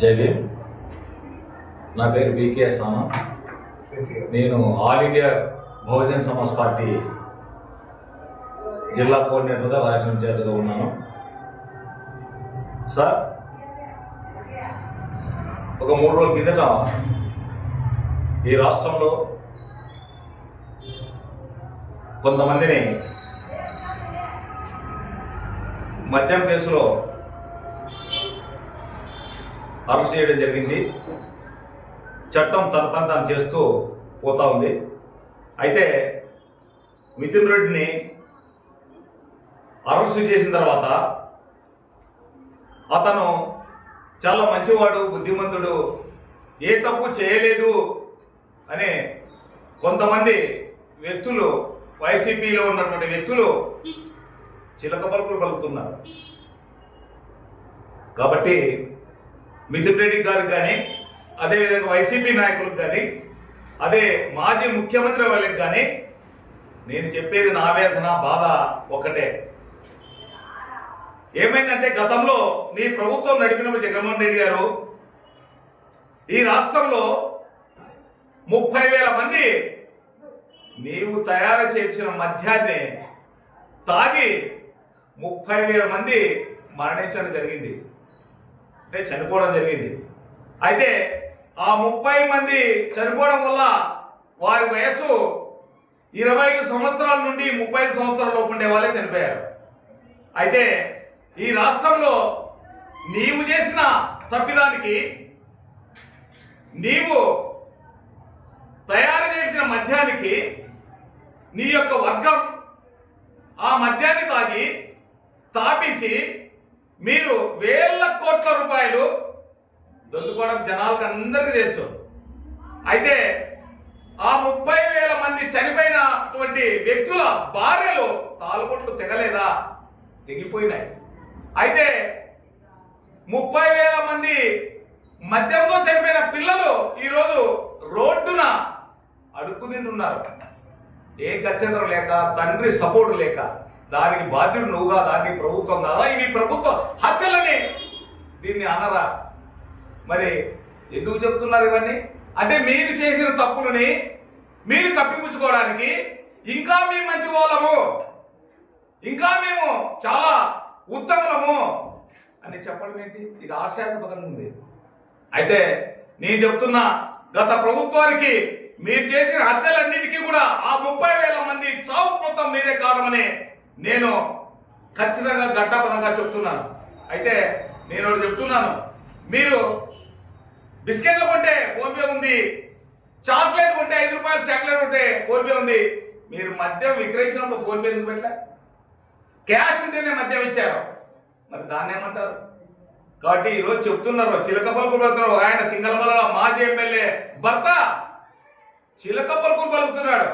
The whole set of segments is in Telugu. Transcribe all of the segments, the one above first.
జై భీమ్. నా పేరు బీకే సాను నేను all India Bahujan Samaj party జిల్లా కోఆర్డినేటర్గా రాయలసీమ చేతిలో ఉన్నాను. సార్ ఒక మూడు రోజుల కిందట ఈ రాష్ట్రంలో కొంతమందిని మద్యం కేసులో అరెస్ట్ చేయడం జరిగింది. చట్టం తన పని తాను చేస్తూ పోతా ఉంది. అయితే మిథున్ రెడ్డిని అరెస్ట్ చేసిన తర్వాత అతను చాలా మంచివాడు బుద్ధిమంతుడు ఏ తప్పు చేయలేదు అని కొంతమంది వ్యక్తులు వైసీపీలో ఉన్నటువంటి వ్యక్తులు చిలక పలుకులు పలుకుతున్నారు. కాబట్టి మిథున్ రెడ్డి గారికి కానీ అదేవిధంగా వైసీపీ నాయకులకు కానీ అదే మాజీ ముఖ్యమంత్రి వాళ్ళకి కానీ నేను చెప్పేది నా వేదన బాధ ఒకటే ఏమైందంటే గతంలో మీ ప్రభుత్వం నడిపినప్పుడు జగన్మోహన్ రెడ్డి గారు ఈ రాష్ట్రంలో ముప్పై వేల మంది నీవు తయారు చేయించిన మద్యాన్ని తాగి ముప్పై వేల మంది మరణించడం జరిగింది. అంటే చనిపోవడం జరిగింది. అయితే ఆ ముప్పై మంది చనిపోవడం వల్ల వారి వయస్సు ఇరవై ఐదు సంవత్సరాల నుండి ముప్పై ఐదు సంవత్సరాల లోపు ఉండే వాళ్ళే చనిపోయారు. అయితే ఈ రాష్ట్రంలో నీవు చేసిన తప్పిదానికి నీవు తయారు చేసిన మద్యానికి నీ యొక్క వర్గం ఆ మద్యాన్ని తాగి స్థాపించి మీరు వేల దొద్దుకోవడం జనాలకు అందరికీ తెలుసు. అయితే ఆ ముప్పై వేల మంది చనిపోయినటువంటి వ్యక్తుల భార్యలు తాలుబొట్లు తెగలేదా? తెగిపోయినాయి. అయితే ముప్పై వేల మంది మద్యంతో చనిపోయిన పిల్లలు ఈరోజు రోడ్డున అడుక్కు ఉన్నారు ఏ గత్యంతరం లేక తండ్రి సపోర్ట్ లేక దానికి బాధ్యుడు నువ్వుగా దానికి ప్రభుత్వం కాదా? ఇవి ప్రభుత్వ హత్యలని దీన్ని అనరా? మరి ఎందుకు చెప్తున్నారు ఇవన్నీ? అంటే మీరు చేసిన తప్పులని మీరు కప్పిపుచ్చుకోవడానికి ఇంకా మేము మంచి వాళ్ళము. ఇంకా మేము చాలా ఉత్తములము అని చెప్పడం ఏంటి? ఇది హాస్యాస్పదంగా ఉంది. అయితే నేను చెప్తున్నా గత ప్రభుత్వానికి మీరు చేసిన హత్యలన్నిటికీ కూడా ఆ ముప్పై వేల మంది చావు మొత్తం మీరే కావడమని నేను ఖచ్చితంగా గడ్డపదంగా చెప్తున్నాను. అయితే నేను చెప్తున్నాను. మీరు బిస్కెట్లు కొంటే ఫోన్పే ఉంది చాక్లెట్ కొంటే ఐదు రూపాయలు చాక్లెట్ ఉంటే ఫోన్పే ఉంది. మీరు మద్యం విక్రయించినప్పుడు ఫోన్పే ఎందుకు పెట్టలే? క్యాష్ ఉంటేనే మద్యం ఇచ్చారు. మరి దాన్ని ఏమంటారు? కాబట్టి ఈరోజు చెప్తున్నారు చిలక పలుకులు పలుకుతున్నారు. ఆయన సింగల్మల మాజీ ఎమ్మెల్యే భర్త చిలక పలుకులు పలుకుతున్నాడు.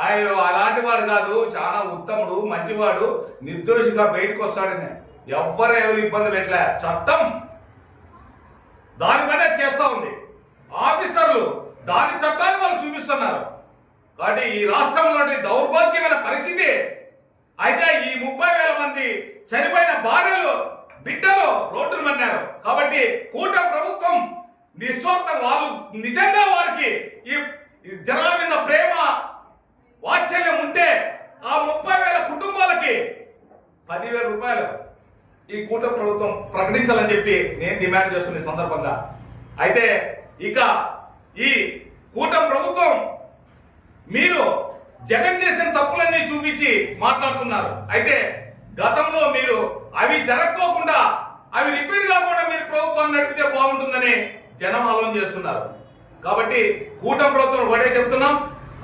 ఆయన అలాంటి వాడు కాదు చాలా ఉత్తముడు మంచివాడు నిర్దోషిగా బయటకు వస్తాడని. ఎవ్వరు ఎవరు ఇబ్బంది పెట్టలే. చట్టం దానిపైన చేస్తా ఉంది ఆఫీసర్లు దాని చట్టాన్ని వాళ్ళు చూపిస్తున్నారు. కాబట్టి ఈ రాష్ట్రంలోని దౌర్భాగ్యమైన పరిస్థితి అయితే ఈ ముప్పై వేల మంది చనిపోయిన భార్యలు బిడ్డలు రోడ్డు మన్నారు. కాబట్టి కూట ప్రభుత్వం నిస్వార్థ వాళ్ళు నిజంగా వారికి ఈ జనాల మీద ప్రేమ వాత్సల్యం ఉంటే ఆ ముప్పై వేల కుటుంబాలకి పదివేల రూపాయలు ఈ కూట ప్రభుత్వం ప్రకటించాలని చెప్పి నేను డిమాండ్ చేస్తున్న ఈ సందర్భంగా. అయితే ఇక ఈ కూటమి ప్రభుత్వం మీరు జగన్ చేసిన తప్పులన్నీ చూపించి మాట్లాడుతున్నారు. అయితే గతంలో మీరు అవి జరగకోకుండా అవి రిపీట్ కాకుండా మీరు ప్రభుత్వం నడిపితే బాగుంటుందని జనం ఆలోచన చేస్తున్నారు. కాబట్టి కూట ప్రభుత్వం ఒకటే చెప్తున్నాం.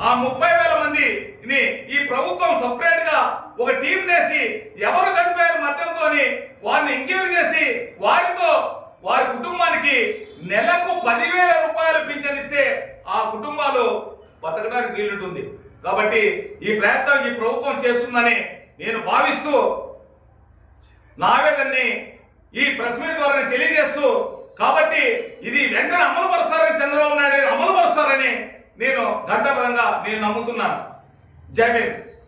ఆ ముప్పై వేల మందిని ఈ ప్రభుత్వం సపరేట్గా ఒక టీం వేసి ఎవరు చనిపోయారు మద్యంతో వారిని ఎంక్వైరీ చేసి వారితో వారి కుటుంబానికి నెలకు పదివేల రూపాయలు పింఛనిస్తే ఆ కుటుంబాలు బతకడానికి వీలుంటుంది. కాబట్టి ఈ ప్రయత్నం ఈ ప్రభుత్వం చేస్తుందని నేను భావిస్తూ నావేదన్ని ఈ ప్రెస్ మీట్ ద్వారా తెలియజేస్తూ కాబట్టి ఇది వెంటనే అమలు పరుస్తారని చంద్రబాబు నాయుడు అమలు పరుస్తారని నేను ఘంటాపరంగా నేను నమ్ముతున్నాను. జై